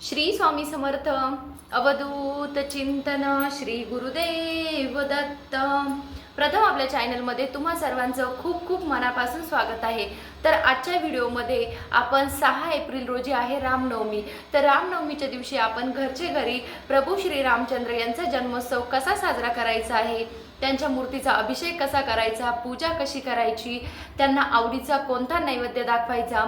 श्री स्वामी समर्थ अवधूत चिंतन श्री गुरुदेव दत्त. प्रथम आपल्या चॅनलमध्ये तुम्हा सर्वांचं खूप खूप मनापासून स्वागत आहे. तर आजच्या व्हिडिओमध्ये आपण सहा एप्रिल रोजी आहे रामनवमी. तर रामनवमीच्या दिवशी आपण घरचे घरी प्रभू श्री रामचंद्र यांचा जन्मोत्सव कसा साजरा करायचा आहे? त्यांच्या मूर्तीचा अभिषेक कसा करायचा पूजा कशी करायची त्यांना आवडीचा कोणता नैवेद्य दाखवायचा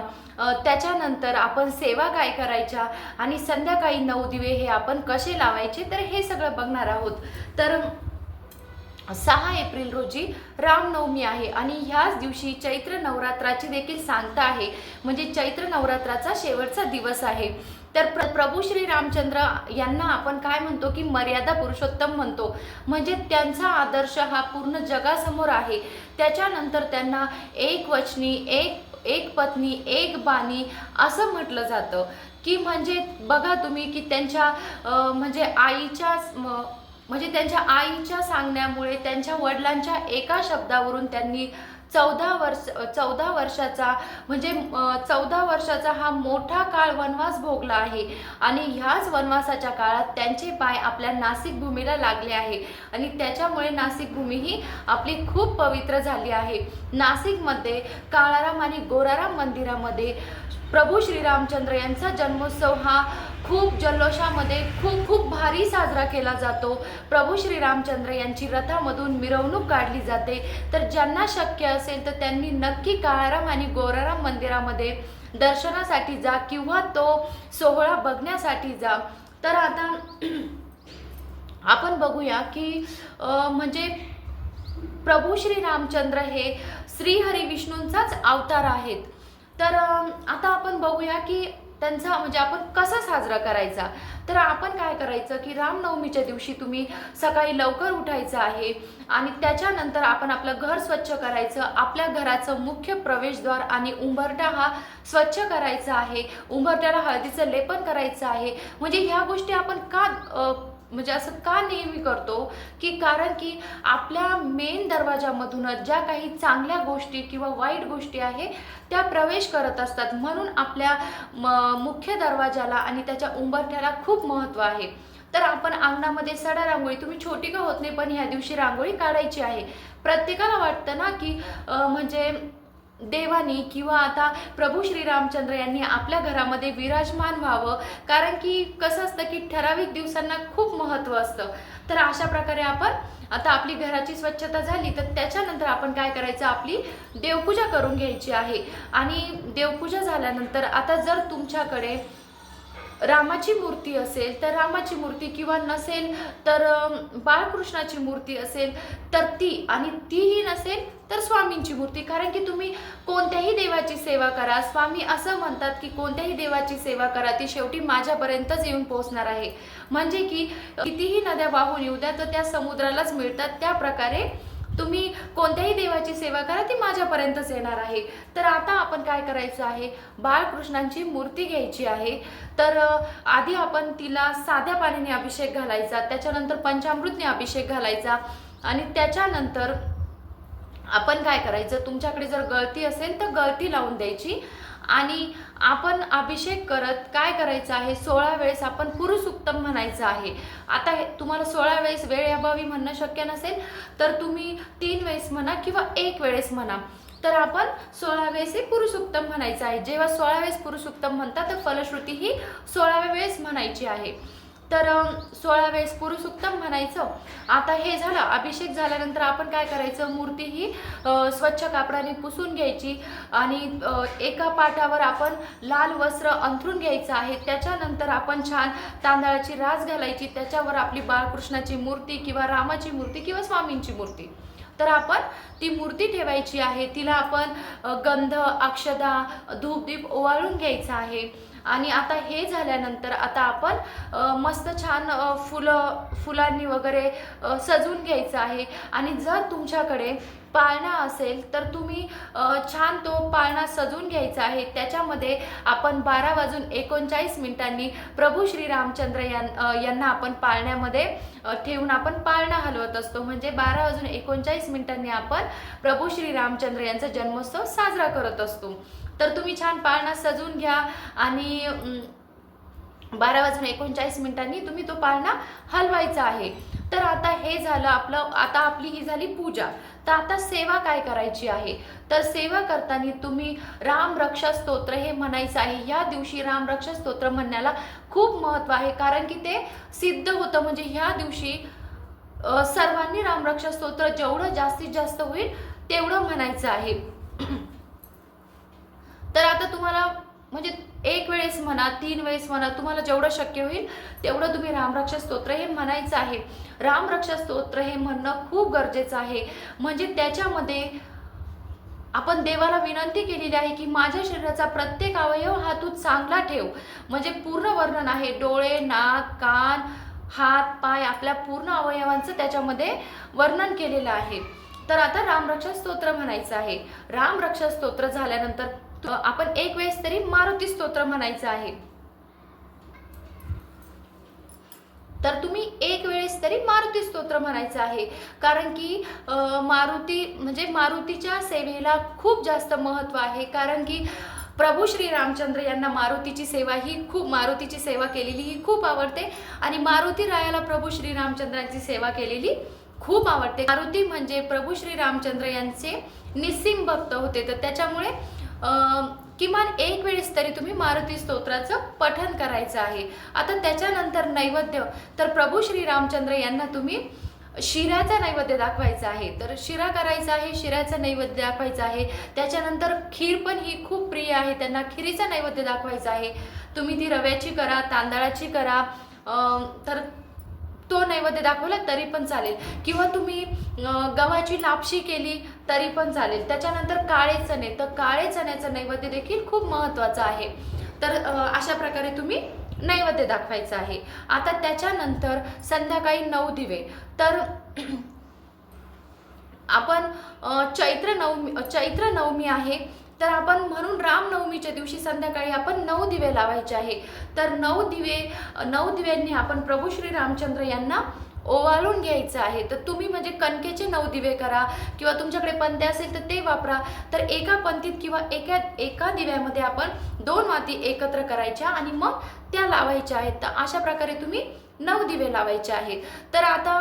त्याच्यानंतर आपण सेवा काय करायच्या आणि संध्याकाळी नऊ दिवे हे आपण कसे लावायचे तर हे सगळं बघणार आहोत. तर सहा एप्रिल रोजी रामनवमी आहे आणि ह्याच दिवशी चैत्र नवरात्राची देखील सांगता आहे. म्हणजे चैत्र नवरात्राचा शेवटचा दिवस आहे. तर प्र प्रभू श्री रामचंद्र यांना आपण काय म्हणतो की मर्यादा पुरुषोत्तम म्हणतो. म्हणजे त्यांचा आदर्श हा पूर्ण जगासमोर आहे. त्याच्यानंतर त्यांना एक वचनी एक एक पत्नी एक बाणी असं म्हटलं जातं. की म्हणजे बघा तुम्ही की त्यांच्या म्हणजे आईच्या म्हणजे त्यांच्या आईच्या सांगण्यामुळे त्यांच्या वडिलांच्या एका शब्दावरून त्यांनी चौदा वर्ष चौदा वर्षाचा म्हणजे चौदा वर्षाचा हा मोठा काळ वनवास भोगला आहे. आणि ह्याच वनवासाच्या काळात त्यांचे पाय आपल्या नाशिक भूमीला लागले आहे. आणि त्याच्यामुळे नाशिक भूमी ही आपली खूप पवित्र झाली आहे. नाशिकमध्ये काळाराम आणि गोराराम मंदिरामध्ये प्रभू श्रीरामचंद्र यांचा जन्मोत्सव हा खूप जल्लोषामध्ये खूप खूप भारी साजरा केला जातो. प्रभू श्रीरामचंद्र यांची रथामधून मिरवणूक काढली जाते. तर ज्यांना शक्य असेल तर त्यांनी नक्की काळाराम आणि गोराराम मंदिरामध्ये दर्शनासाठी जा किंवा तो सोहळा बघण्यासाठी जा. तर आता आपण बघूया की म्हणजे प्रभू श्री रामचंद्र हे श्रीहरी विष्णूंचाच अवतार आहेत. तर आता आपण बघूया की त्यांचा म्हणजे आपण कसा साजरा करायचा? तर आपण काय करायचं की रामनवमीच्या दिवशी तुम्ही सकाळी लवकर उठायचं आहे आणि त्याच्यानंतर आपण आपलं घर स्वच्छ करायचं आपल्या घराचं मुख्य प्रवेशद्वार आणि उंबरटा हा स्वच्छ करायचा आहे. उंबरट्याला हळदीचं लेपन करायचं आहे. म्हणजे ह्या गोष्टी आपण का म्हणजे असं का नेहमी करतो? की कारण की आपल्या मेन दरवाजामधूनच ज्या काही चांगल्या गोष्टी किंवा वाईट गोष्टी आहे त्या प्रवेश करत असतात. म्हणून आपल्या म- मुख्य दरवाजाला आणि त्याच्या उंबरठ्याला खूप महत्त्व आहे. तर आपण अंगणामध्ये सडा रांगोळी तुम्ही छोटी का होत नाही पण ह्या दिवशी रांगोळी काढायची आहे. प्रत्येकाला वाटतं ना की म्हणजे देवानी किंवा आता प्रभू श्रीरामचंद्र यांनी आपल्या घरामध्ये विराजमान व्हावं. कारण की कसं असतं की ठराविक दिवसांना खूप महत्त्व असतं. तर अशा प्रकारे आपण आता आपली घराची स्वच्छता झाली तर त्याच्यानंतर आपण काय करायचं? आपली देवपूजा करून घ्यायची आहे. आणि देवपूजा झाल्यानंतर आता जर तुमच्याकडे रामाची मूर्ती असेल तर रामाची मूर्ती किंवा नसेल तर बाळकृष्णाची मूर्ती असेल तर ती आणि तीही नसेल तर स्वामींची मूर्ती. कारण की तुम्ही कोणत्याही देवाची सेवा करा. स्वामी असं म्हणतात की कोणत्याही देवाची सेवा करा ती शेवटी माझ्यापर्यंतच येऊन पोहोचणार आहे. म्हणजे की कितीही नद्या वाहून येऊ द्या तर त्या समुद्रालाच मिळतात. त्या प्रकारे तुम्ही कोणत्याही देवाची सेवा करा ती माझ्यापर्यंतच येणार आहे. तर आता आपण काय करायचं आहे? बाळकृष्णांची मूर्ती घ्यायची आहे. तर आधी आपण तिला साध्या पाण्याने अभिषेक घालायचा त्याच्यानंतर पंचामृतने अभिषेक घालायचा आणि त्याच्यानंतर आपण काय करायचं? तुमच्याकडे जर गळती असेल तर गळती लावून द्यायची. आणि आपण अभिषेक करत काय करायचं आहे? सोळा वेळेस आपण पुरुषोत्तम म्हणायचं आहे. आता हे तुम्हाला सोळा वेळेस वेळ अभावी म्हणणं शक्य नसेल तर तुम्ही तीन वेळेस म्हणा किंवा एक वेळेस म्हणा. तर आपण सोळा वेळेस हे पुरुषोत्तम म्हणायचं आहे. जेव्हा सोळा वेळेस पुरुषोत्तम म्हणतात तर फलश्रुती ही सोळाव्या वेळेस म्हणायची आहे. तर सोळा वेळेस पुरुषोत्तम म्हणायचं. आता हे झालं अभिषेक झाल्यानंतर आपण काय करायचं? मूर्ती ही स्वच्छ कापडाने पुसून घ्यायची आणि एका पाटावर आपण लाल वस्त्र अंथरून घ्यायचं आहे. त्याच्यानंतर आपण छान तांदळाची रास घालायची. त्याच्यावर आपली बाळकृष्णाची मूर्ती किंवा रामाची मूर्ती किंवा स्वामींची मूर्ती. तर आपण ती मूर्ती ठेवायची आहे. तिला आपण गंध अक्षदा धूपदीप ओवाळून घ्यायचा आहे. आणि आता हे झाल्यानंतर आता आपण मस्त छान फुलं फुलांनी वगैरे सजवून घ्यायचं आहे. आणि जर तुमच्याकडे पाळणा असेल तर तुम्ही छान तो पाळणा सजवून घ्यायचा आहे. त्याच्यामध्ये आपण बारा वाजून एकोणचाळीस मिनिटांनी प्रभू श्री रामचंद्र यां यांना आपण पाळण्यामध्ये ठेवून आपण पाळणा हलवत असतो. म्हणजे बारा वाजून एकोणचाळीस मिनिटांनी आपण प्रभू श्री रामचंद्र यांचा जन्मोत्सव साजरा करत असतो. तर तुम्ही छान पाळणा सजवून घ्या आणि बारा वाजून एकोणचाळीस मिनिटांनी तुम्ही तो पाळणा हलवायचा आहे. तर आता हे झालं आपलं आता आपली ही झाली पूजा. तर आता सेवा काय करायची आहे? तर सेवा करताना तुम्ही राम रक्षा स्तोत्र हे म्हणायचं आहे. या दिवशी राम रक्षा स्तोत्र म्हणण्याला खूप महत्त्व आहे. कारण की ते सिद्ध होतं. म्हणजे ह्या दिवशी सर्वांनी रामरक्षा स्तोत्र जेवढं जास्तीत जास्त होईल तेवढं म्हणायचं आहे. तर आता तुम्हाला म्हणजे एक वेळेस म्हणा तीन वेळेस म्हणा तुम्हाला जेवढं शक्य होईल तेवढं तुम्ही रामरक्षा स्तोत्र हे म्हणायचं आहे. रामरक्षा स्तोत्र हे म्हणणं खूप गरजेचं आहे. म्हणजे त्याच्यामध्ये आपण देवाला विनंती केलेली आहे की माझ्या शरीराचा प्रत्येक अवयव हा तू चांगला ठेव. म्हणजे पूर्ण वर्णन आहे. डोळे नाक कान हात पाय आपल्या पूर्ण अवयवांचं त्याच्यामध्ये वर्णन केलेलं आहे. तर आता रामरक्षा स्तोत्र म्हणायचं आहे. रामरक्षा स्तोत्र झाल्यानंतर आपण एक वेळेस तरी मारुती स्तोत्र म्हणायचं आहे. तर तुम्ही एक वेळेस तरी मारुती स्तोत्र म्हणायचं आहे. कारण की मारुती म्हणजे मारुतीच्या सेवेला खूप जास्त महत्त्व आहे. कारण की प्रभू श्री रामचंद्र यांना मारुतीची सेवा ही खूप मारुतीची सेवा केलेली ही खूप आवडते. आणि मारुती रायाला प्रभू श्री रामचंद्रांची सेवा केलेली खूप आवडते. मारुती म्हणजे प्रभू श्री रामचंद्र यांचे निस्सिम भक्त होते. तर त्याच्यामुळे किमान एक वेळेस तरी तुम्ही मारुती स्तोत्राचं पठण करायचं आहे. आता त्याच्यानंतर नैवेद्य तर प्रभू श्री रामचंद्र यांना तुम्ही शिऱ्याचा नैवेद्य दाखवायचा आहे. तर शिरा करायचा आहे शिऱ्याचा नैवेद्य दाखवायचा आहे. त्याच्यानंतर खीर पण ही खूप प्रिय आहे त्यांना खिरीचा नैवेद्य दाखवायचा आहे. तुम्ही ती रव्याची करा तांदळाची करा. तर तो नैवेद्य दाखवला तरी पण चालेल. किंवा तुम्ही गव्हाची लापशी केली तरी पण चालेल. त्याच्यानंतर काळे चणे. तर काळे चण्याचं नैवेद्य देखील खूप महत्त्वाचं आहे. तर अशा प्रकारे तुम्ही नैवेद्य दाखवायचं आहे. आता त्याच्यानंतर संध्याकाळी नऊ दिवे. तर आपण चैत्र नवमी चैत्र नवमी आहे. तर आपण म्हणून रामनवमीच्या दिवशी संध्याकाळी आपण नऊ दिवे लावायचे आहे. तर नऊ दिवे नऊ दिव्यांनी आपण प्रभू श्री रामचंद्र यांना ओवाळून घ्यायचं आहे. तर तुम्ही म्हणजे कणकेचे नऊ दिवे करा किंवा तुमच्याकडे पंते असेल तर ते वापरा. तर एका पंतीत किंवा एका एका दिव्यामध्ये आपण दोन माती एकत्र करायच्या आणि मग त्या लावायच्या आहेत. तर अशा प्रकारे तुम्ही नऊ दिवे लावायचे आहेत तर आता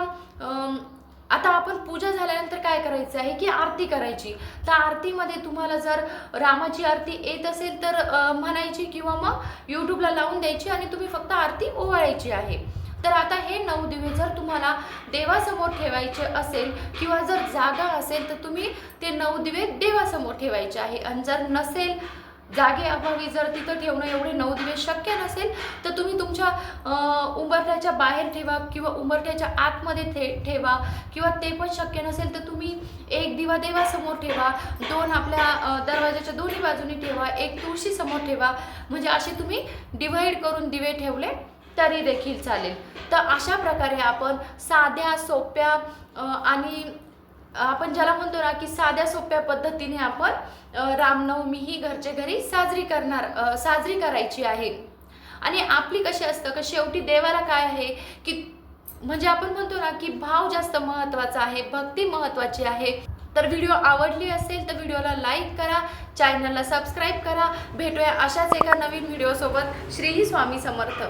आता आपण पूजा झाल्यानंतर काय करायचं आहे की आरती करायची. तर आरतीमध्ये तुम्हाला जर रामाची आरती येत असेल तर म्हणायची किंवा मग यूट्यूबला लावून द्यायची आणि तुम्ही फक्त आरती ओवाळायची आहे. तर आता हे नऊ दिवे जर तुम्हाला देवासमोर ठेवायचे असेल किंवा जर जागा असेल तर तुम्ही ते नऊ दिवे देवासमोर ठेवायचे आहे. आणि जर नसेल जागे अभावी जर तिथं ठेवणं एवढे नऊ दिवे शक्य नसेल तर तुम्ही तुमच्या उंबरठ्याच्या बाहेर ठेवा किंवा उंबरठ्याच्या आतमध्ये ठे ठेवा किंवा ते पण शक्य नसेल तर तुम्ही एक दिवा देवासमोर ठेवा दोन आपल्या दरवाजाच्या दोन्ही बाजूनी ठेवा एक तुळशीसमोर ठेवा. म्हणजे असे तुम्ही डिव्हाइड करून दिवे ठेवले तरी देखील चालेल. तर अशा प्रकारे आपण साध्या सोप्या आणि आपण ज्याला म्हणतो ना की साध्या सोप्या पद्धतीने आपण रामनवमी ही घरच्या घरी साजरी करणार साजरी करायची आहे. आणि आपली कशी असतं का शेवटी देवाला काय आहे की म्हणजे आपण म्हणतो ना की भाव जास्त महत्त्वाचा आहे भक्ती महत्त्वाची आहे. तर व्हिडिओ आवडली असेल तर व्हिडिओला लाईक करा चॅनलला सबस्क्राईब करा. भेटूया अशाच एका नवीन व्हिडिओसोबत. श्रीही स्वामी समर्थ.